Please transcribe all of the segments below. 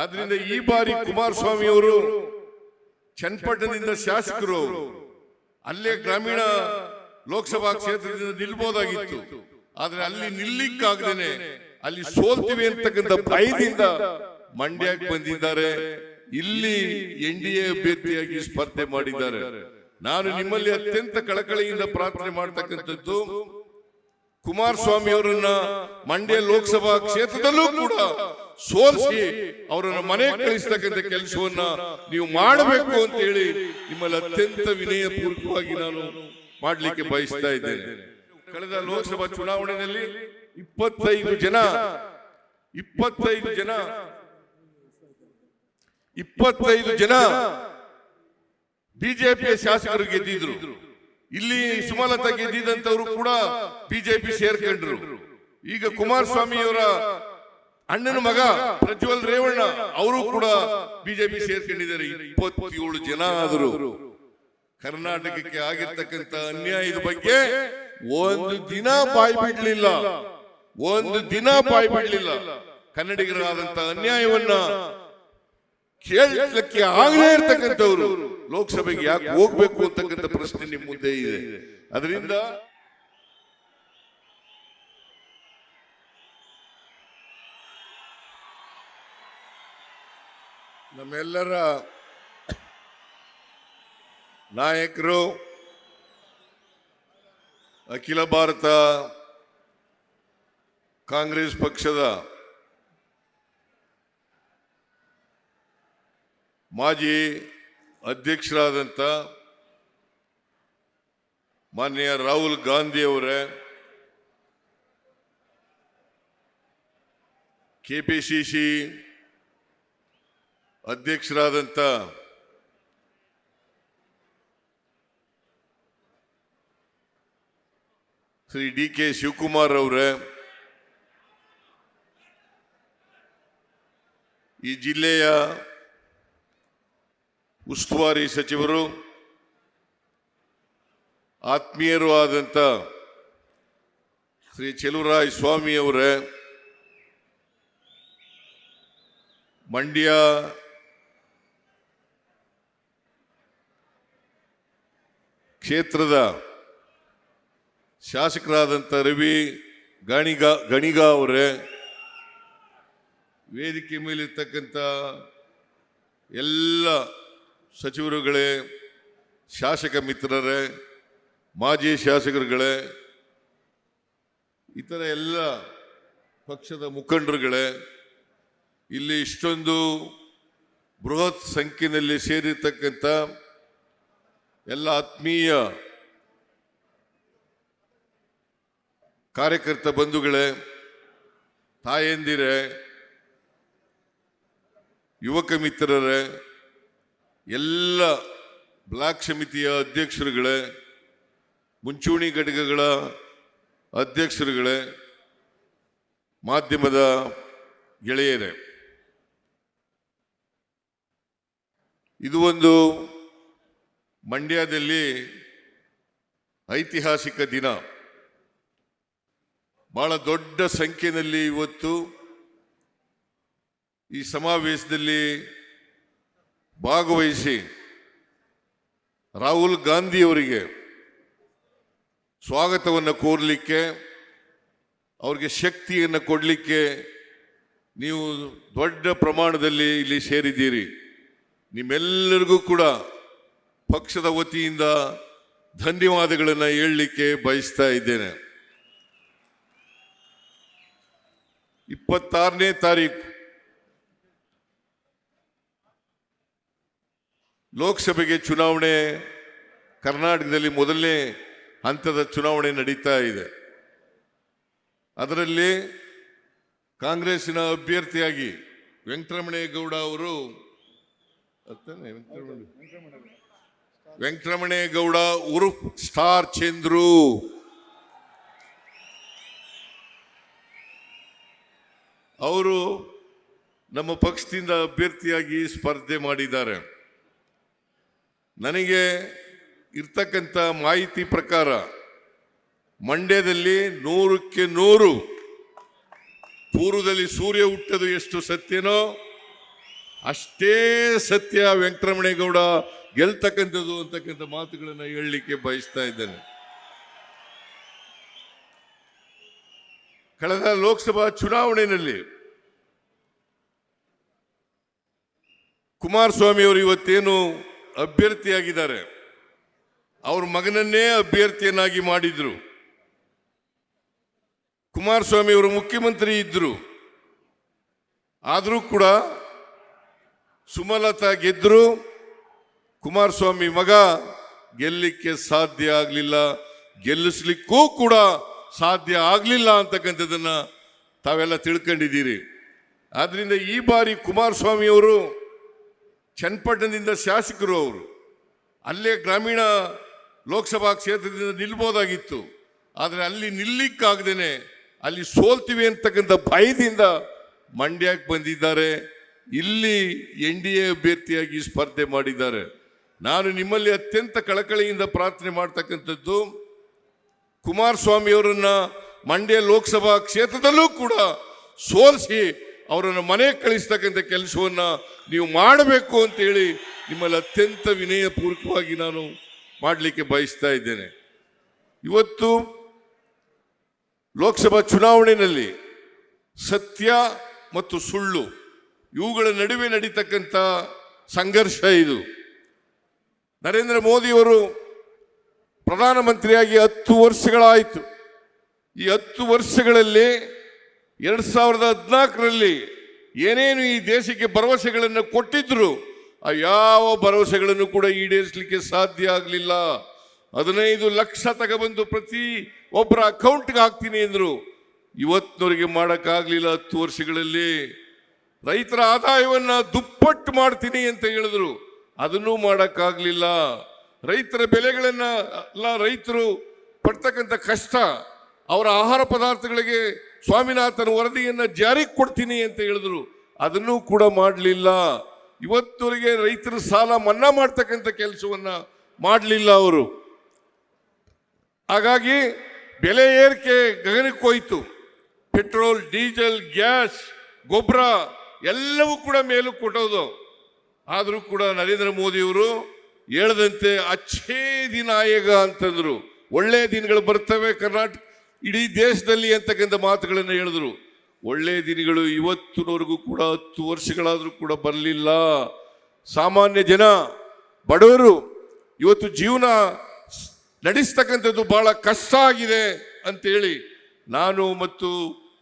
ಆದ್ರಿಂದ ಈ ಬಾರಿ ಕುಮಾರಸ್ವಾಮಿ ಅವರು ಚನ್ನಪಟ್ಟಣದಿಂದ ಶಾಸಕರು ಅಲ್ಲೇ ಗ್ರಾಮೀಣ ಲೋಕಸಭಾ ಕ್ಷೇತ್ರದಿಂದ ನಿಲ್ಬೋದಾಗಿತ್ತು. ಆದ್ರೆ ಅಲ್ಲಿ ನಿಲ್ಲಿಕ್ಕಾಗದೇನೆ ಅಲ್ಲಿ ಸೋಲ್ತೀವಿ ಅಂತಕ್ಕಂಥ ಭಯದಿಂದ ಮಂಡ್ಯಕ್ಕೆ ಬಂದಿದ್ದಾರೆ. ಇಲ್ಲಿ ಎನ್ ಡಿ ಎ ಅಭ್ಯರ್ಥಿಯಾಗಿ ಸ್ಪರ್ಧೆ ಮಾಡಿದ್ದಾರೆ. ನಾನು ನಿಮ್ಮಲ್ಲಿ ಅತ್ಯಂತ ಕಳಕಳಿಯಿಂದ ಪ್ರಾರ್ಥನೆ ಮಾಡ್ತಕ್ಕಂಥದ್ದು ಕುಮಾರಸ್ವಾಮಿ ಅವರನ್ನ ಮಂಡ್ಯ ಲೋಕಸಭಾ ಕ್ಷೇತ್ರದಲ್ಲೂ ಕೂಡ ಸೋಲಿಸಿ ಅವರನ್ನು ಮನೆ ಕಳಿಸ್ತಕ್ಕಂಥ ಕೆಲಸವನ್ನ ನೀವು ಮಾಡಬೇಕು ಅಂತ ಹೇಳಿ ನಿಮ್ಮಲ್ಲಿ ಅತ್ಯಂತ ವಿನಯ ಪೂರ್ವಕವಾಗಿ ನಾನು ಮಾಡಲಿಕ್ಕೆ ಬಯಸ್ತಾ ಇದ್ದೇನೆ. ಕಳೆದ ಲೋಕಸಭಾ ಚುನಾವಣೆಯಲ್ಲಿ ಇಪ್ಪತ್ತೈದು ಜನ ಇಪ್ಪತ್ತೈದು ಜನ ಇಪ್ಪತ್ತೈದು ಜನ ಬಿಜೆಪಿಯ ಶಾಸಕರು ಗೆದ್ದಿದ್ರು. ಇಲ್ಲಿ ಸುಮಲತಾ ಗೆದ್ದಿದಂತವರು ಕೂಡ ಬಿಜೆಪಿ ಸೇರ್ಕೊಂಡ್ರು. ಈಗ ಕುಮಾರಸ್ವಾಮಿ ಅವರ ಅಣ್ಣನ ಮಗ ಪ್ರಜ್ವಲ್ ರೇವಣ್ಣ, ಅವರು ಕೂಡ ಬಿಜೆಪಿ ಸೇರ್ಕೊಂಡಿದ್ದಾರೆ. ಇಪ್ಪತ್ತೇಳು ಜನ ಆದರು. ಕರ್ನಾಟಕಕ್ಕೆ ಆಗಿರ್ತಕ್ಕಂತ ಅನ್ಯಾಯದ ಬಗ್ಗೆ ಒಂದು ದಿನ ಬಾಯಿ ಬಿಡ್ಲಿಲ್ಲ. ಒಂದು ದಿನ ಬಾಯಿ ಬಿಡ್ಲಿಲ್ಲ. ಕನ್ನಡಿಗರಾದಂತ ಅನ್ಯಾಯವನ್ನ ಕೇಳಲಿಕ್ಕೆ ಆಗಲೇ ಇರ್ತಕ್ಕಂಥವ್ರು. ಲೋಕಸಭೆಗೆ ಯಾಕೆ ಹೋಗ್ಬೇಕು ಅಂತಕ್ಕಂಥ ಪ್ರಶ್ನೆ ನಿಮ್ಮ ಮುಂದೆ ಇದೆ. ಅದರಿಂದ ನಮ್ಮೆಲ್ಲರ ನಾಯಕರು ಅಖಿಲ ಭಾರತ ಕಾಂಗ್ರೆಸ್ ಪಕ್ಷದ ಮಾಜಿ ಅಧ್ಯಕ್ಷರಾದಂಥ ಮಾನ್ಯ ರಾಹುಲ್ ಗಾಂಧಿ ಅವರೇ ಕೆಪಿಸಿಸಿ ಅಧ್ಯಕ್ಷರಾದಂಥ ಶ್ರೀ ಡಿ ಕೆ ಶಿವಕುಮಾರ್ ಅವರೇ, ಈ ಜಿಲ್ಲೆಯ ಉಸ್ತುವಾರಿ ಸಚಿವರು, ಆತ್ಮೀಯರು ಆದಂತ ಶ್ರೀ ಚೆಲುವರಾಯ ಸ್ವಾಮಿ ಅವರೇ, ಮಂಡ್ಯ ಕ್ಷೇತ್ರದ ಶಾಸಕರಾದಂಥ ರವಿ ಗಣಿಗ ಗಣಿಗ ಅವರೇ ವೇದಿಕೆ ಮೇಲಿರ್ತಕ್ಕಂಥ ಎಲ್ಲ ಸಚಿವರುಗಳೇ, ಶಾಸಕ ಮಿತ್ರರೇ, ಮಾಜಿ ಶಾಸಕರುಗಳೇ, ಇತರ ಎಲ್ಲ ಪಕ್ಷದ ಮುಖಂಡರುಗಳೇ, ಇಲ್ಲಿ ಇಷ್ಟೊಂದು ಬೃಹತ್ ಸಂಖ್ಯೆಯಲ್ಲಿ ಸೇರಿರ್ತಕ್ಕಂಥ ಎಲ್ಲ ಆತ್ಮೀಯ ಕಾರ್ಯಕರ್ತ ಬಂಧುಗಳೇ, ತಾಯಂದಿರೇ, ಯುವಕ ಮಿತ್ರರೇ, ಎಲ್ಲ ಬ್ಲಾಕ್ ಸಮಿತಿಯ ಅಧ್ಯಕ್ಷರುಗಳೇ, ಮುಂಚೂಣಿ ಘಟಕಗಳ ಅಧ್ಯಕ್ಷರುಗಳೇ, ಮಾಧ್ಯಮದ ಗೆಳೆಯರೇ. ಇದು ಒಂದು ಮಂಡ್ಯದಲ್ಲಿ ಐತಿಹಾಸಿಕ ದಿನ. ಬಹಳ ದೊಡ್ಡ ಸಂಖ್ಯೆಯಲ್ಲಿ ಇವತ್ತು ಈ ಸಮಾವೇಶದಲ್ಲಿ ಭಾಗವಹಿಸಿ ರಾಹುಲ್ ಗಾಂಧಿಯವರಿಗೆ ಸ್ವಾಗತವನ್ನು ಕೋರಲಿಕ್ಕೆ, ಅವರಿಗೆ ಶಕ್ತಿಯನ್ನು ಕೊಡಲಿಕ್ಕೆ ನೀವು ದೊಡ್ಡ ಪ್ರಮಾಣದಲ್ಲಿ ಇಲ್ಲಿ ಸೇರಿದ್ದೀರಿ. ನಿಮ್ಮೆಲ್ಲರಿಗೂ ಕೂಡ ಪಕ್ಷದ ವತಿಯಿಂದ ಧನ್ಯವಾದಗಳನ್ನು ಹೇಳಲಿಕ್ಕೆ ಬಯಸ್ತಾ ಇದ್ದೇನೆ. ಇಪ್ಪತ್ತಾರನೇ ತಾರೀಕು ಲೋಕಸಭೆಗೆ ಚುನಾವಣೆ, ಕರ್ನಾಟಕದಲ್ಲಿ ಮೊದಲನೇ ಹಂತದ ಚುನಾವಣೆ ನಡೀತಾ ಇದೆ. ಅದರಲ್ಲಿ ಕಾಂಗ್ರೆಸ್ಸಿನ ಅಭ್ಯರ್ಥಿಯಾಗಿ ವೆಂಕಟರಮಣೇಗೌಡ ಅವರು ವೆಂಕಟರಮಣೇಗೌಡ ಉರುಫ್ ಸ್ಟಾರ್ ಚಂದ್ರು. ಅವರು ನಮ್ಮ ಪಕ್ಷದಿಂದ ಅಭ್ಯರ್ಥಿಯಾಗಿ ಸ್ಪರ್ಧೆ ಮಾಡಿದ್ದಾರೆ. ನನಗೆ ಇರ್ತಕ್ಕಂಥ ಮಾಹಿತಿ ಪ್ರಕಾರ ಮಂಡ್ಯದಲ್ಲಿ ನೂರಕ್ಕೆ ನೂರು, ಪೂರ್ವದಲ್ಲಿ ಸೂರ್ಯ ಹುಟ್ಟದು ಎಷ್ಟು ಸತ್ಯನೋ ಅಷ್ಟೇ ಸತ್ಯ ವೆಂಕಟರಮಣೇಗೌಡ ಗೆಲ್ತಕ್ಕಂಥದ್ದು ಅಂತಕ್ಕಂಥ ಮಾತುಗಳನ್ನು ಹೇಳಲಿಕ್ಕೆ ಬಯಸ್ತಾ ಇದ್ದೇನೆ. ಕಳೆದ ಲೋಕಸಭಾ ಚುನಾವಣೆಯಲ್ಲಿ ಕುಮಾರಸ್ವಾಮಿ ಅವರು ಇವತ್ತೇನು ಅಭ್ಯರ್ಥಿಯಾಗಿದ್ದಾರೆ? ಅವ್ರ ಮಗನನ್ನೇ ಅಭ್ಯರ್ಥಿಯನ್ನಾಗಿ ಮಾಡಿದ್ರು. ಕುಮಾರಸ್ವಾಮಿ ಅವರು ಮುಖ್ಯಮಂತ್ರಿ ಇದ್ದರು ಆದರೂ ಕೂಡ ಸುಮಲತಾ ಗೆದ್ರು. ಕುಮಾರಸ್ವಾಮಿ ಮಗ ಗೆಲ್ಲಿಕ್ಕೆ ಸಾಧ್ಯ ಆಗಲಿಲ್ಲ. ಗೆಲ್ಲಿಸ್ಲಿಕ್ಕೂ ಕೂಡ ಸಾಧ್ಯ ಆಗಲಿಲ್ಲ ಅಂತಕ್ಕಂಥದ್ದನ್ನ ತಾವೆಲ್ಲ ತಿಳ್ಕೊಂಡಿದ್ದೀರಿ. ಆದ್ದರಿಂದ ಈ ಬಾರಿ ಕುಮಾರಸ್ವಾಮಿ ಅವರು ಚನ್ನಪಟ್ಟಣದಿಂದ ಶಾಸಕರು ಅವರು. ಅಲ್ಲೇ ಗ್ರಾಮೀಣ ಲೋಕಸಭಾ ಕ್ಷೇತ್ರದಿಂದ ನಿಲ್ಬೋದಾಗಿತ್ತು. ಆದರೆ ಅಲ್ಲಿ ನಿಲ್ಲಿಕ್ಕಾಗ್ದೇನೆ ಅಲ್ಲಿ ಸೋಲ್ತೀವಿ ಅಂತಕ್ಕಂಥ ಭಯದಿಂದ ಮಂಡ್ಯಕ್ಕೆ ಬಂದಿದ್ದಾರೆ. ಇಲ್ಲಿ ಎನ್ ಡಿ ಎ ಅಭ್ಯರ್ಥಿಯಾಗಿ ಸ್ಪರ್ಧೆ ಮಾಡಿದ್ದಾರೆ. ನಾನು ನಿಮ್ಮಲ್ಲಿ ಅತ್ಯಂತ ಕಳಕಳಿಯಿಂದ ಪ್ರಾರ್ಥನೆ ಮಾಡ್ತಕ್ಕಂಥದ್ದು ಕುಮಾರಸ್ವಾಮಿ ಅವರನ್ನ ಮಂಡ್ಯ ಲೋಕಸಭಾ ಕ್ಷೇತ್ರದಲ್ಲೂ ಕೂಡ ಸೋಲಿಸಿ ಅವರನ್ನು ಮನೆಗೆ ಕಳಿಸ್ತಕ್ಕಂಥ ಕೆಲಸವನ್ನು ನೀವು ಮಾಡಬೇಕು ಅಂತೇಳಿ ನಿಮ್ಮಲ್ಲಿ ಅತ್ಯಂತ ವಿನಯಪೂರ್ವಕವಾಗಿ ನಾನು ಮಾಡಲಿಕ್ಕೆ ಬಯಸ್ತಾ ಇದ್ದೇನೆ. ಇವತ್ತು ಲೋಕಸಭಾ ಚುನಾವಣೆಯಲ್ಲಿ ಸತ್ಯ ಮತ್ತು ಸುಳ್ಳು ಇವುಗಳ ನಡುವೆ ನಡೀತಕ್ಕಂಥ ಸಂಘರ್ಷ ಇದು. ನರೇಂದ್ರ ಮೋದಿಯವರು ಪ್ರಧಾನಮಂತ್ರಿಯಾಗಿ ಹತ್ತು ವರ್ಷಗಳಾಯಿತು. ಈ ಹತ್ತು ವರ್ಷಗಳಲ್ಲಿ ಎರಡು ಸಾವಿರದ ಹದಿನಾಲ್ಕರಲ್ಲಿ ಏನೇನು ಈ ದೇಶಕ್ಕೆ ಭರವಸೆಗಳನ್ನು ಕೊಟ್ಟಿದ್ರು, ಆ ಯಾವ ಭರವಸೆಗಳನ್ನು ಕೂಡ ಈಡೇರಿಸಲಿಕ್ಕೆ ಸಾಧ್ಯ ಆಗಲಿಲ್ಲ. ಹದಿನೈದು ಲಕ್ಷ ತಗೊಬಂದು ಪ್ರತಿ ಒಬ್ಬರ ಅಕೌಂಟ್ಗೆ ಹಾಕ್ತೀನಿ ಅಂದರು. ಇವತ್ತಿನವರೆಗೆ ಮಾಡೋಕ್ಕಾಗಲಿಲ್ಲ ಹತ್ತು ವರ್ಷಗಳಲ್ಲಿ. ರೈತರ ಆದಾಯವನ್ನು ದುಪ್ಪಟ್ಟು ಮಾಡ್ತೀನಿ ಅಂತ ಹೇಳಿದ್ರು. ಅದನ್ನೂ ಮಾಡೋಕ್ಕಾಗಲಿಲ್ಲ. ರೈತರ ಬೆಲೆಗಳನ್ನ ಎಲ್ಲ ರೈತರು ಪಡ್ತಕ್ಕಂಥ ಕಷ್ಟ, ಅವರ ಆಹಾರ ಪದಾರ್ಥಗಳಿಗೆ ಸ್ವಾಮಿನಾಥನ ವರದಿಯನ್ನು ಜಾರಿಗೆ ಕೊಡ್ತೀನಿ ಅಂತ ಹೇಳಿದ್ರು. ಅದನ್ನೂ ಕೂಡ ಮಾಡಲಿಲ್ಲ. ಇವತ್ತುವರೆಗೆ ರೈತರ ಸಾಲ ಮನ್ನಾ ಮಾಡ್ತಕ್ಕಂಥ ಕೆಲಸವನ್ನ ಮಾಡಲಿಲ್ಲ ಅವರು. ಹಾಗಾಗಿ ಬೆಲೆ ಏರಿಕೆ ಗಗನಕ್ಕೋಯ್ತು ಪೆಟ್ರೋಲ್, ಡೀಸೆಲ್, ಗ್ಯಾಸ್, ಗೊಬ್ಬರ ಎಲ್ಲವೂ ಕೂಡ ಮೇಲು ಕೊಟ್ಟೋದು. ಆದರೂ ಕೂಡ ನರೇಂದ್ರ ಮೋದಿಯವರು ಹೇಳದಂತೆ ಅಚ್ಚೇ ದಿನ ಆಯೋಗ ಅಂತಂದ್ರು. ಒಳ್ಳೆಯ ದಿನಗಳು ಬರ್ತವೆ ಕರ್ನಾಟಕ, ಇಡೀ ದೇಶದಲ್ಲಿ ಅಂತಕ್ಕಂಥ ಮಾತುಗಳನ್ನು ಹೇಳಿದ್ರು. ಒಳ್ಳೆ ದಿನಗಳು ಇವತ್ತಿನವರೆಗೂ ಕೂಡ ಹತ್ತು ವರ್ಷಗಳಾದರೂ ಕೂಡ ಬರಲಿಲ್ಲ. ಸಾಮಾನ್ಯ ಜನ, ಬಡವರು, ಇವತ್ತು ಜೀವನ ನಡೆಸ್ತಕ್ಕಂಥದ್ದು ಬಹಳ ಕಷ್ಟ ಆಗಿದೆ ಅಂತೇಳಿ ನಾನು ಮತ್ತು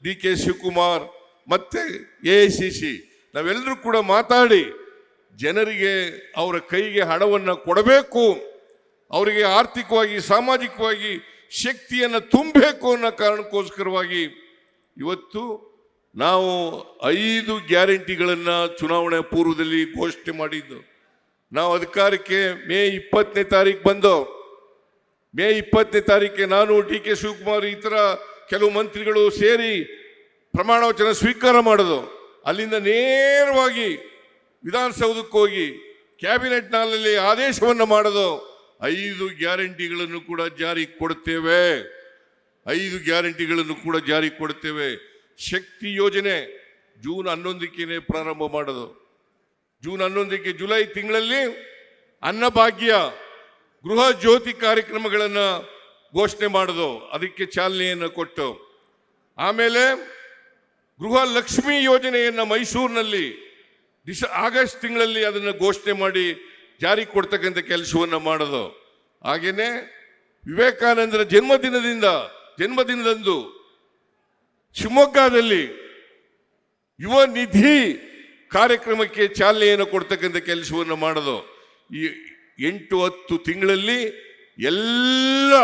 ಡಿ ಕೆ ಶಿವಕುಮಾರ್ ಮತ್ತು ಎ ಐ ಸಿ ಸಿ ನಾವೆಲ್ಲರೂ ಕೂಡ ಮಾತಾಡಿ ಜನರಿಗೆ ಅವರ ಕೈಗೆ ಹಣವನ್ನು ಕೊಡಬೇಕು, ಅವರಿಗೆ ಆರ್ಥಿಕವಾಗಿ, ಸಾಮಾಜಿಕವಾಗಿ ಶಕ್ತಿಯನ್ನು ತುಂಬಬೇಕು ಅನ್ನೋ ಕಾರಣಕ್ಕೋಸ್ಕರವಾಗಿ ಇವತ್ತು ನಾವು ಐದು ಗ್ಯಾರಂಟಿಗಳನ್ನು ಚುನಾವಣೆ ಪೂರ್ವದಲ್ಲಿ ಘೋಷಣೆ ಮಾಡಿದ್ದು. ನಾವು ಅಧಿಕಾರಕ್ಕೆ ಮೇ ಇಪ್ಪತ್ತನೇ ತಾರೀಕು ಬಂದು, ಮೇ ಇಪ್ಪತ್ತನೇ ತಾರೀಕಿಗೆ ನಾನು ಡಿ ಕೆ ಶಿವಕುಮಾರ್ ಇತರ ಕೆಲವು ಮಂತ್ರಿಗಳು ಸೇರಿ ಪ್ರಮಾಣ ವಚನ ಸ್ವೀಕಾರ ಮಾಡೋದು. ಅಲ್ಲಿಂದ ನೇರವಾಗಿ ವಿಧಾನಸೌಧಕ್ಕೆ ಹೋಗಿ ಕ್ಯಾಬಿನೆಟ್ ನಾಳಲ್ಲಿ ಆದೇಶವನ್ನು ಮಾಡೋದು, ಐದು ಗ್ಯಾರಂಟಿಗಳನ್ನು ಕೂಡ ಜಾರಿ ಕೊಡುತ್ತೇವೆ ಐದು ಗ್ಯಾರಂಟಿಗಳನ್ನು ಕೂಡ ಜಾರಿ ಕೊಡುತ್ತೇವೆ ಶಕ್ತಿ ಯೋಜನೆ ಜೂನ್ ಹನ್ನೊಂದಕ್ಕೇನೆ ಪ್ರಾರಂಭ ಮಾಡೋದು. ಜೂನ್ ಹನ್ನೊಂದಕ್ಕೆ ಜುಲೈ ತಿಂಗಳಲ್ಲಿ ಅನ್ನಭಾಗ್ಯ ಗೃಹ ಜ್ಯೋತಿ ಕಾರ್ಯಕ್ರಮಗಳನ್ನು ಘೋಷಣೆ ಮಾಡೋದು, ಅದಕ್ಕೆ ಚಾಲನೆಯನ್ನು ಕೊಟ್ಟು. ಆಮೇಲೆ ಗೃಹ ಲಕ್ಷ್ಮಿ ಯೋಜನೆಯನ್ನು ಮೈಸೂರಿನಲ್ಲಿ ಡಿಸ ಆಗಸ್ಟ್ ತಿಂಗಳಲ್ಲಿ ಅದನ್ನು ಘೋಷಣೆ ಮಾಡಿ ಜಾರಿ ಕೊಡ್ತಕ್ಕಂಥ ಕೆಲಸವನ್ನು ಮಾಡೋದು. ಹಾಗೆಯೇ ವಿವೇಕಾನಂದರ ಜನ್ಮದಿನದಿಂದ, ಜನ್ಮದಿನದಂದು ಶಿವಮೊಗ್ಗದಲ್ಲಿ ಯುವ ನಿಧಿ ಕಾರ್ಯಕ್ರಮಕ್ಕೆ ಚಾಲನೆಯನ್ನು ಕೊಡ್ತಕ್ಕಂಥ ಕೆಲಸವನ್ನು ಮಾಡೋದು. ಈ ಎಂಟು, ಹತ್ತು ತಿಂಗಳಲ್ಲಿ ಎಲ್ಲ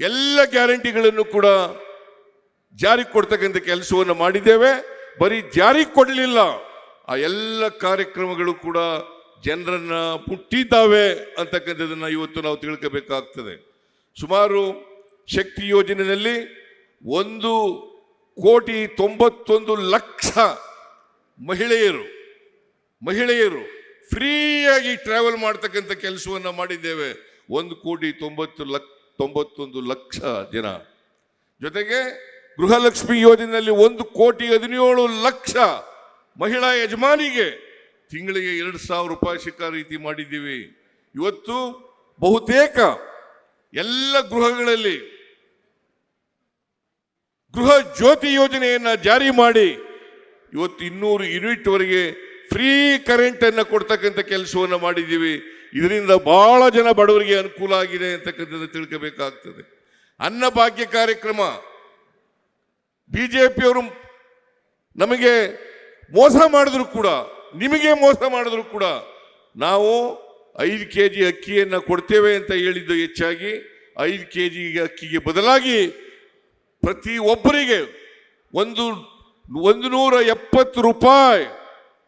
ಎಲ್ಲ ಗ್ಯಾರಂಟಿಗಳನ್ನು ಕೂಡ ಜಾರಿಗೆ ಕೊಡ್ತಕ್ಕಂಥ ಕೆಲಸವನ್ನು ಮಾಡಿದ್ದೇವೆ. ಬರೀ ಜಾರಿಗೆ ಕೊಡಲಿಲ್ಲ. ಆ ಎಲ್ಲ ಕಾರ್ಯಕ್ರಮಗಳು ಕೂಡ ಜನರನ್ನ ಪುಟ್ಟಿದ್ದಾವೆ ಅಂತಕ್ಕಂಥದ್ದನ್ನು ಇವತ್ತು ನಾವು ತಿಳ್ಕೋಬೇಕಾಗ್ತದೆ. ಸುಮಾರು ಶಕ್ತಿ ಯೋಜನೆಯಲ್ಲಿ ಒಂದು ಕೋಟಿ ತೊಂಬತ್ತೊಂದು ಲಕ್ಷ ಮಹಿಳೆಯರು ಮಹಿಳೆಯರು ಫ್ರೀಯಾಗಿ ಟ್ರಾವೆಲ್ ಮಾಡ್ತಕ್ಕಂಥ ಕೆಲಸವನ್ನು ಮಾಡಿದ್ದೇವೆ. ಒಂದು ಕೋಟಿ ತೊಂಬತ್ತು ಲಕ್ಷ ತೊಂಬತ್ತೊಂದು ಲಕ್ಷ ಜನ. ಜೊತೆಗೆ ಗೃಹಲಕ್ಷ್ಮಿ ಯೋಜನೆಯಲ್ಲಿ ಒಂದು ಕೋಟಿ ಹದಿನೇಳು ಲಕ್ಷ ಮಹಿಳಾ ಯಜಮಾನಿಗೆ ತಿಂಗಳಿಗೆ ಎರಡು ಸಾವಿರ ರೂಪಾಯಿ ಸಿಕ್ಕ ರೀತಿ ಮಾಡಿದ್ದೀವಿ. ಇವತ್ತು ಬಹುತೇಕ ಎಲ್ಲ ಗೃಹಗಳಲ್ಲಿ ಗೃಹ ಜ್ಯೋತಿ ಯೋಜನೆಯನ್ನ ಜಾರಿ ಮಾಡಿ ಇವತ್ತು ಇನ್ನೂರು ಯೂನಿಟ್ವರೆಗೆ ಫ್ರೀ ಕರೆಂಟ್ ಅನ್ನ ಕೊಡ್ತಕ್ಕಂಥ ಕೆಲಸವನ್ನು ಮಾಡಿದ್ದೀವಿ. ಇದರಿಂದ ಬಹಳ ಜನ ಬಡವರಿಗೆ ಅನುಕೂಲ ಆಗಿದೆ ಅಂತಕ್ಕಂಥದ್ದು ತಿಳ್ಕೋಬೇಕಾಗ್ತದೆ. ಅನ್ನ ಭಾಗ್ಯ ಕಾರ್ಯಕ್ರಮ ಪಿಯವರು ನಮಗೆ ಮೋಸ ಮಾಡಿದ್ರು ಕೂಡ, ನಿಮಗೆ ಮೋಸ ಮಾಡಿದ್ರು ಕೂಡ, ನಾವು ಐದು ಕೆ ಜಿ ಅಕ್ಕಿಯನ್ನು ಕೊಡ್ತೇವೆ ಅಂತ ಹೇಳಿದ್ದು ಹೆಚ್ಚಾಗಿ, ಐದು ಕೆ ಜಿ ಅಕ್ಕಿಗೆ ಬದಲಾಗಿ ಪ್ರತಿ ಒಬ್ಬರಿಗೆ ಒಂದು ಒಂದು ನೂರ ಎಪ್ಪತ್ತು ರೂಪಾಯಿ,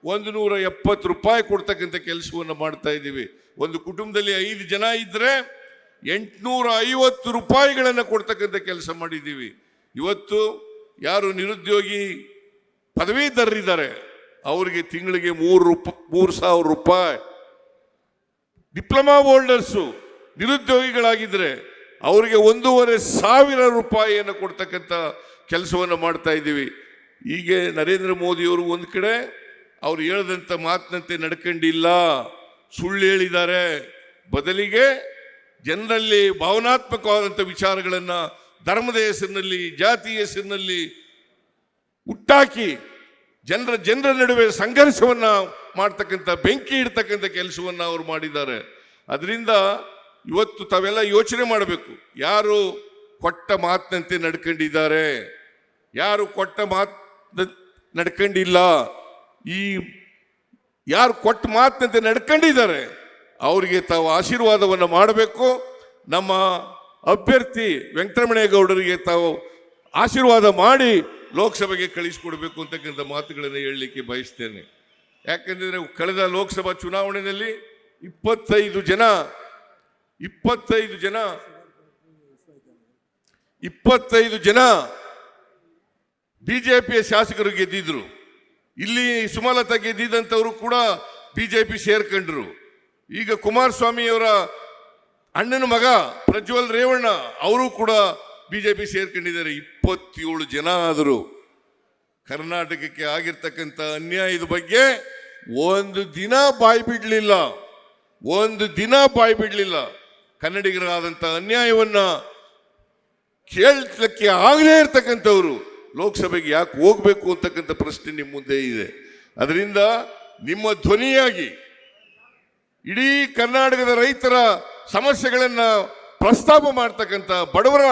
ಒಂದು ನೂರ ಎಪ್ಪತ್ತು ರೂಪಾಯಿ ಕೊಡ್ತಕ್ಕಂಥ ಕೆಲಸವನ್ನು ಮಾಡ್ತಾ ಇದ್ದೀವಿ. ಒಂದು ಕುಟುಂಬದಲ್ಲಿ ಐದು ಜನ ಇದ್ದರೆ ಎಂಟುನೂರ ಐವತ್ತು ರೂಪಾಯಿಗಳನ್ನು ಕೊಡ್ತಕ್ಕಂಥ ಕೆಲಸ ಮಾಡಿದ್ದೀವಿ. ಇವತ್ತು ಯಾರು ನಿರುದ್ಯೋಗಿ ಪದವೀಧರರಿದ್ದಾರೆ. ಅವರಿಗೆ ತಿಂಗಳಿಗೆ ಮೂರು ರೂಪ, ಮೂರು ಸಾವಿರ ರೂಪಾಯಿ. ಡಿಪ್ಲೊಮಾ ಹೋಲ್ಡರ್ಸು ನಿರುದ್ಯೋಗಿಗಳಾಗಿದ್ದರೆ ಅವರಿಗೆ ಒಂದೂವರೆ ಸಾವಿರ ರೂಪಾಯಿಯನ್ನು ಕೊಡ್ತಕ್ಕಂಥ ಕೆಲಸವನ್ನು ಮಾಡ್ತಾ ಇದ್ದೀವಿ. ಹೀಗೆ ನರೇಂದ್ರ ಮೋದಿಯವರು ಒಂದು ಕಡೆ ಅವ್ರು ಹೇಳದಂಥ ಮಾತಿನಂತೆ ನಡ್ಕೊಂಡಿಲ್ಲ. ಸುಳ್ಳು ಹೇಳಿದ್ದಾರೆ. ಬದಲಿಗೆ ಜನರಲ್ಲಿ ಭಾವನಾತ್ಮಕವಾದಂಥ ವಿಚಾರಗಳನ್ನು ಧರ್ಮದ ಹೆಸರಿನಲ್ಲಿ, ಜಾತಿಯ ಹೆಸರಿನಲ್ಲಿ ಹುಟ್ಟಾಕಿ ಜನರ ಜನರ ನಡುವೆ ಸಂಘರ್ಷವನ್ನ ಮಾಡ್ತಕ್ಕಂಥ, ಬೆಂಕಿ ಇಡ್ತಕ್ಕಂಥ ಕೆಲಸವನ್ನ ಅವರು ಮಾಡಿದ್ದಾರೆ. ಅದರಿಂದ ಇವತ್ತು ತಾವೆಲ್ಲ ಯೋಚನೆ ಮಾಡಬೇಕು, ಯಾರು ಕೊಟ್ಟ ಮಾತಿನಂತೆ ನಡ್ಕೊಂಡಿದ್ದಾರೆ? ಯಾರು ಕೊಟ್ಟ ಮಾತ್ ನಡ್ಕೊಂಡಿಲ್ಲ? ಈ ಯಾರು ಕೊಟ್ಟ ಮಾತಿನಂತೆ ನಡ್ಕೊಂಡಿದ್ದಾರೆ? ಅವರಿಗೆ ತಾವು ಆಶೀರ್ವಾದವನ್ನು ಮಾಡಬೇಕು. ನಮ್ಮ ಅಭ್ಯರ್ಥಿ ವೆಂಕಟರಮಣೇಗೌಡರಿಗೆ ತಾವು ಆಶೀರ್ವಾದ ಮಾಡಿ ಲೋಕಸಭೆಗೆ ಕಳಿಸಿಕೊಡ್ಬೇಕು ಅಂತಕ್ಕಂಥ ಮಾತುಗಳನ್ನು ಹೇಳಲಿಕ್ಕೆ ಬಯಸ್ತೇನೆ. ಯಾಕೆಂದರೆ ಕಳೆದ ಲೋಕಸಭಾ ಚುನಾವಣೆಯಲ್ಲಿ ಇಪ್ಪತ್ತೈದು ಜನ ಇಪ್ಪತ್ತೈದು ಜನ ಇಪ್ಪತ್ತೈದು ಜನ ಬಿಜೆಪಿಯ ಶಾಸಕರು ಗೆದ್ದಿದ್ರು. ಇಲ್ಲಿ ಸುಮಲತಾ ಗೆದ್ದಿದ್ದಂಥವರು ಕೂಡ ಬಿಜೆಪಿ ಸೇರ್ಕೊಂಡ್ರು. ಈಗ ಕುಮಾರಸ್ವಾಮಿಯವರ ಅಣ್ಣನ ಮಗ ಪ್ರಜ್ವಲ್ ರೇವಣ್ಣ, ಅವರು ಕೂಡ ಬಿಜೆಪಿ ಸೇರ್ಕೊಂಡಿದ್ದಾರೆ, ಇಪ್ಪತ್ತೇಳು ಜನ ಆದರು ಕರ್ನಾಟಕಕ್ಕೆ ಆಗಿರ್ತಕ್ಕಂಥ ಅನ್ಯಾಯದ ಬಗ್ಗೆ ಒಂದು ದಿನ ಬಾಯಿ ಬಿಡಲಿಲ್ಲ. ಒಂದು ದಿನ ಬಾಯಿ ಬಿಡಲಿಲ್ಲ. ಕನ್ನಡಿಗರಾದಂಥ ಅನ್ಯಾಯವನ್ನ ಕೇಳಲಿಕ್ಕೆ ಆಗಲೇ ಇರ್ತಕ್ಕಂಥವ್ರು ಲೋಕಸಭೆಗೆ ಯಾಕೆ ಹೋಗ್ಬೇಕು ಅಂತಕ್ಕಂಥ ಪ್ರಶ್ನೆ ನಿಮ್ಮ ಮುಂದೆ ಇದೆ. ಅದರಿಂದ ನಿಮ್ಮ ಧ್ವನಿಯಾಗಿ ಇಡೀ ಕರ್ನಾಟಕದ ರೈತರ ಸಮಸ್ಯೆಗಳನ್ನ ಪ್ರಸ್ತಾಪ ಮಾಡ್ತಕ್ಕಂಥ ಬಡವರ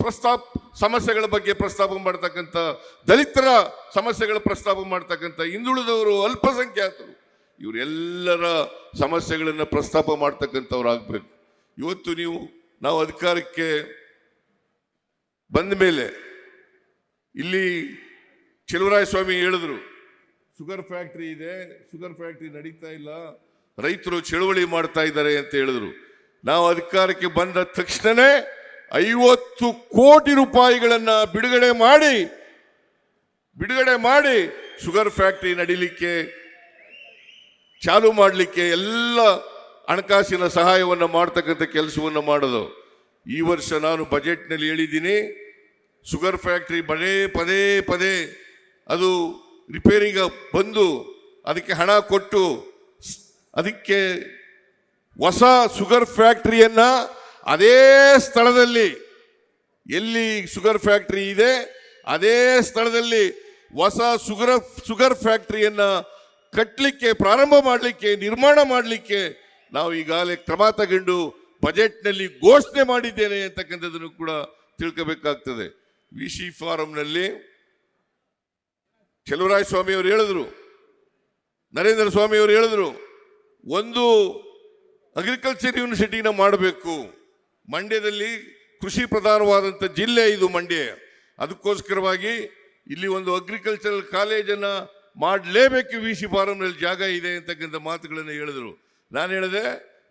ಪ್ರಸ್ತಾಪ ಸಮಸ್ಯೆಗಳ ಬಗ್ಗೆ ಪ್ರಸ್ತಾಪ ಮಾಡ್ತಕ್ಕಂಥ ದಲಿತರ ಸಮಸ್ಯೆಗಳ ಪ್ರಸ್ತಾಪ ಮಾಡ್ತಕ್ಕಂಥ ಹಿಂದುಳಿದವರು ಅಲ್ಪಸಂಖ್ಯಾತರು, ಇವರೆಲ್ಲರ ಸಮಸ್ಯೆಗಳನ್ನು ಪ್ರಸ್ತಾಪ ಮಾಡ್ತಕ್ಕಂಥವ್ರು ಆಗ್ಬೇಕು. ಇವತ್ತು ನೀವು, ನಾವು ಅಧಿಕಾರಕ್ಕೆ ಬಂದ ಮೇಲೆ ಇಲ್ಲಿ ಚೆಲುವರಾಯ ಸ್ವಾಮಿ ಹೇಳಿದ್ರು ಶುಗರ್ ಫ್ಯಾಕ್ಟ್ರಿ ಇದೆ ಶುಗರ್ ಫ್ಯಾಕ್ಟ್ರಿ ನಡೀತಾ ಇಲ್ಲ, ರೈತರು ಚಳುವಳಿ ಮಾಡ್ತಾ ಇದ್ದಾರೆ ಅಂತ ಹೇಳಿದ್ರು. ನಾವು ಅಧಿಕಾರಕ್ಕೆ ಬಂದ ತಕ್ಷಣವೇ ಐವತ್ತು ಕೋಟಿ ರೂಪಾಯಿಗಳನ್ನು ಬಿಡುಗಡೆ ಮಾಡಿ ಬಿಡುಗಡೆ ಮಾಡಿ ಶುಗರ್ ಫ್ಯಾಕ್ಟ್ರಿ ನಡೀಲಿಕ್ಕೆ, ಚಾಲು ಮಾಡಲಿಕ್ಕೆ ಎಲ್ಲ ಹಣಕಾಸಿನ ಸಹಾಯವನ್ನು ಮಾಡ್ತಕ್ಕಂಥ ಕೆಲಸವನ್ನು ಮಾಡೋದು. ಈ ವರ್ಷ ನಾನು ಬಜೆಟ್ನಲ್ಲಿ ಹೇಳಿದ್ದೀನಿ, ಶುಗರ್ ಫ್ಯಾಕ್ಟ್ರಿ ಪದೇ ಪದೇ ಪದೇ ಅದು ರಿಪೇರಿಗೆ ಬಂದು ಅದಕ್ಕೆ ಹಣ ಕೊಟ್ಟು ಅದಕ್ಕೆ ಹೊಸ ಶುಗರ್ ಫ್ಯಾಕ್ಟ್ರಿಯನ್ನ ಅದೇ ಸ್ಥಳದಲ್ಲಿ, ಎಲ್ಲಿ ಶುಗರ್ ಫ್ಯಾಕ್ಟ್ರಿ ಇದೆ, ಅದೇ ಸ್ಥಳದಲ್ಲಿ ಹೊಸ ಶುಗರ್ ಶುಗರ್ ಫ್ಯಾಕ್ಟ್ರಿಯನ್ನ ಕಟ್ಟಲಿಕ್ಕೆ ಪ್ರಾರಂಭ ಮಾಡಲಿಕ್ಕೆ, ನಿರ್ಮಾಣ ಮಾಡಲಿಕ್ಕೆ ನಾವು ಈಗಾಗಲೇ ಕ್ರಮ ತಗೊಂಡು ಬಜೆಟ್ನಲ್ಲಿ ಘೋಷಣೆ ಮಾಡಿದ್ದೇನೆ ಅಂತಕ್ಕಂಥದ್ದನ್ನು ಕೂಡ ತಿಳ್ಕೋಬೇಕಾಗ್ತದೆ. ವಿ ಸಿ ಫಾರಂನಲ್ಲಿ ಚೆಲುವರಾಯ ಸ್ವಾಮಿ ಅವರು ಹೇಳಿದ್ರು, ನರೇಂದ್ರ ಸ್ವಾಮಿ ಅವರು ಹೇಳಿದ್ರು, ಒಂದು ಅಗ್ರಿಕಲ್ಚರ್ ಯೂನಿವರ್ಸಿಟಿನ ಮಾಡಬೇಕು. ಮಂಡ್ಯದಲ್ಲಿ ಕೃಷಿ ಪ್ರಧಾನವಾದಂಥ ಜಿಲ್ಲೆ ಇದು ಮಂಡ್ಯ. ಅದಕ್ಕೋಸ್ಕರವಾಗಿ ಇಲ್ಲಿ ಒಂದು ಅಗ್ರಿಕಲ್ಚರಲ್ ಕಾಲೇಜನ್ನು ಮಾಡಲೇಬೇಕು ವಿ ಸಿ ಫಾರಂನಲ್ಲಿ ಜಾಗ ಇದೆ ಅಂತಕ್ಕಂಥ ಮಾತುಗಳನ್ನು ಹೇಳಿದರು. ನಾನು ಹೇಳಿದೆ,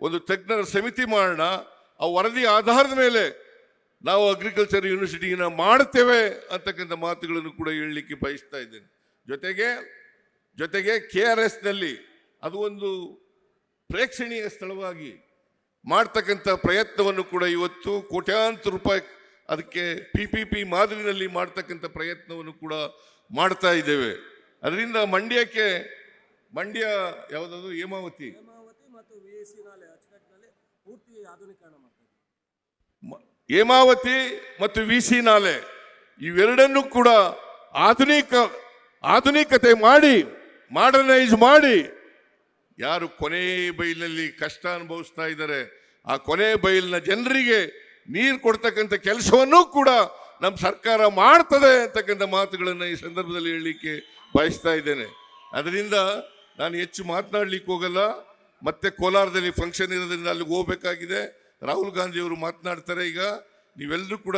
ಒಂದು ತಜ್ಞರ ಸಮಿತಿ ಮಾಡೋಣ, ಆ ವರದಿ ಆಧಾರದ ಮೇಲೆ ನಾವು ಅಗ್ರಿಕಲ್ಚರ್ ಯೂನಿವರ್ಸಿಟಿನ ಮಾಡ್ತೇವೆ ಅಂತಕ್ಕಂಥ ಮಾತುಗಳನ್ನು ಕೂಡ ಹೇಳಲಿಕ್ಕೆ ಬಯಸ್ತಾ ಇದ್ದೇನೆ. ಜೊತೆಗೆ ಜೊತೆಗೆ ಕೆ ಆರ್ ಎಸ್ನಲ್ಲಿ ಅದು ಒಂದು ಪ್ರೇಕ್ಷಣೀಯ ಸ್ಥಳವಾಗಿ ಮಾಡ್ತಕ್ಕಂಥ ಪ್ರಯತ್ನವನ್ನು ಕೂಡ ಇವತ್ತು ಕೋಟ್ಯಾಂತರ ರೂಪಾಯಿ ಅದಕ್ಕೆ ಪಿ ಪಿ ಪಿ ಮಾದರಿನಲ್ಲಿ ಮಾಡ್ತಕ್ಕಂಥ ಪ್ರಯತ್ನವನ್ನು ಕೂಡ ಮಾಡ್ತಾ ಇದ್ದೇವೆ. ಅದರಿಂದ ಮಂಡ್ಯಕ್ಕೆ ಮಂಡ್ಯ ಯಾವುದಾದ್ರು ಹೇಮಾವತಿ? ಹೇಮಾವತಿ ಮತ್ತು ವಿ ಸಿ ನಾಲೆ ಇವೆರಡನ್ನೂ ಕೂಡ ಆಧುನಿಕ ಆಧುನಿಕತೆ ಮಾಡಿ ಮಾಡರ್ನೈಸ್ ಮಾಡಿ ಯಾರು ಕೊನೆ ಬೈಲಿನಲ್ಲಿ ಕಷ್ಟ ಅನುಭವಿಸ್ತಾ ಇದ್ದಾರೆ, ಆ ಕೊನೆ ಬೈಲಿನ ಜನರಿಗೆ ನೀರು ಕೊಡ್ತಕ್ಕಂಥ ಕೆಲಸವನ್ನೂ ಕೂಡ ನಮ್ಮ ಸರ್ಕಾರ ಮಾಡ್ತದೆ ಅಂತಕ್ಕಂಥ ಮಾತುಗಳನ್ನು ಈ ಸಂದರ್ಭದಲ್ಲಿ ಹೇಳಲಿಕ್ಕೆ ಬಯಸ್ತಾ ಇದ್ದೇನೆ. ಅದರಿಂದ ನಾನು ಹೆಚ್ಚು ಮಾತನಾಡಲಿಕ್ಕೆ ಹೋಗಲ್ಲ. ಮತ್ತೆ ಕೋಲಾರದಲ್ಲಿ ಫಂಕ್ಷನ್ ಇರೋದ್ರಿಂದ ಅಲ್ಲಿಗೆ ಹೋಗ್ಬೇಕಾಗಿದೆ. ರಾಹುಲ್ ಗಾಂಧಿ ಅವರು ಮಾತನಾಡ್ತಾರೆ ಈಗ. ನೀವೆಲ್ಲರೂ ಕೂಡ.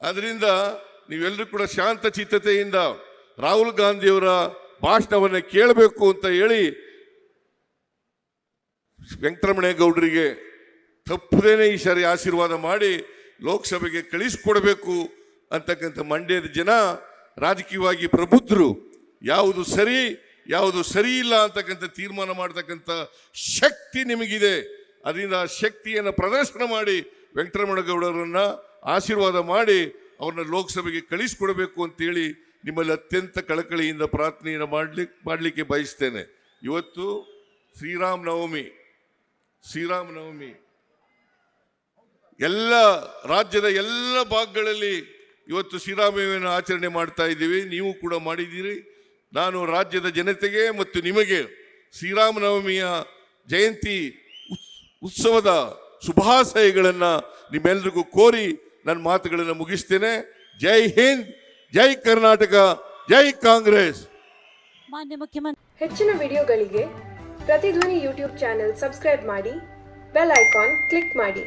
ಅದರಿಂದ ನೀವೆಲ್ಲರೂ ಕೂಡ ಶಾಂತ ಚಿತ್ತತೆಯಿಂದ ರಾಹುಲ್ ಗಾಂಧಿಯವರ ಭಾಷಣವನ್ನು ಕೇಳಬೇಕು ಅಂತ ಹೇಳಿ ವೆಂಕಟರಮಣೇಗೌಡರಿಗೆ ತಪ್ಪದೇನೆ ಈ ಸಾರಿ ಆಶೀರ್ವಾದ ಮಾಡಿ ಲೋಕಸಭೆಗೆ ಕಳಿಸ್ಕೊಡಬೇಕು ಅಂತಕ್ಕಂಥ ಮಂಡ್ಯದ ಜನ ರಾಜಕೀಯವಾಗಿ ಪ್ರಬುದ್ಧರು. ಯಾವುದು ಸರಿ ಯಾವುದು ಸರಿ ಇಲ್ಲ ಅಂತಕ್ಕಂಥ ತೀರ್ಮಾನ ಮಾಡತಕ್ಕಂಥ ಶಕ್ತಿ ನಿಮಗಿದೆ. ಅದರಿಂದ ಆ ಶಕ್ತಿಯನ್ನು ಪ್ರದರ್ಶನ ಮಾಡಿ ವೆಂಕಟರಮಣಗೌಡರನ್ನು ಆಶೀರ್ವಾದ ಮಾಡಿ ಅವ್ರನ್ನ ಲೋಕಸಭೆಗೆ ಕಳಿಸಿಕೊಡಬೇಕು ಅಂತೇಳಿ ನಿಮ್ಮಲ್ಲಿ ಅತ್ಯಂತ ಕಳಕಳಿಯಿಂದ ಪ್ರಾರ್ಥನೆಯನ್ನು ಮಾಡ್ಲಿಕ್ಕೆ ಮಾಡಲಿಕ್ಕೆ ಬಯಸ್ತೇನೆ. ಇವತ್ತು ಶ್ರೀರಾಮ ನವಮಿ ಶ್ರೀರಾಮ ನವಮಿ. ಎಲ್ಲ ರಾಜ್ಯದ ಎಲ್ಲ ಭಾಗಗಳಲ್ಲಿ ಇವತ್ತು ಶ್ರೀರಾಮನವಮಿಯನ್ನು ಆಚರಣೆ ಮಾಡ್ತಾ ಇದ್ದೀವಿ. ನೀವು ಕೂಡ ಮಾಡಿದ್ದೀರಿ. ನಾನು ರಾಜ್ಯದ ಜನತೆಗೆ ಮತ್ತು ನಿಮಗೆ ಶ್ರೀರಾಮ ನವಮಿಯ ಜಯಂತಿ ಉತ್- ಉತ್ಸವದ ಶುಭಾಶಯಗಳನ್ನು ನಿಮ್ಮೆಲ್ಲರಿಗೂ ಕೋರಿ ನನ್ನ ಮಾತುಗಳನ್ನು ಮುಗಿಸ್ತೇನೆ. ಜೈ ಹಿಂದ್! ಜೈ ಕರ್ನಾಟಕ ಜೈ ಕಾಂಗ್ರೆಸ್. ಮಾನ್ಯ ಮುಖ್ಯಮಂತ್ರಿ ಹೆಚ್ಚಿನ ವಿಡಿಯೋಗಳಿಗೆ ಪ್ರತಿಧ್ವನಿ ಯೂಟ್ಯೂಬ್ ಚಾನೆಲ್ ಸಬ್ಸ್ಕ್ರೈಬ್ ಮಾಡಿ ಬೆಲ್ ಐಕಾನ್ ಕ್ಲಿಕ್ ಮಾಡಿ.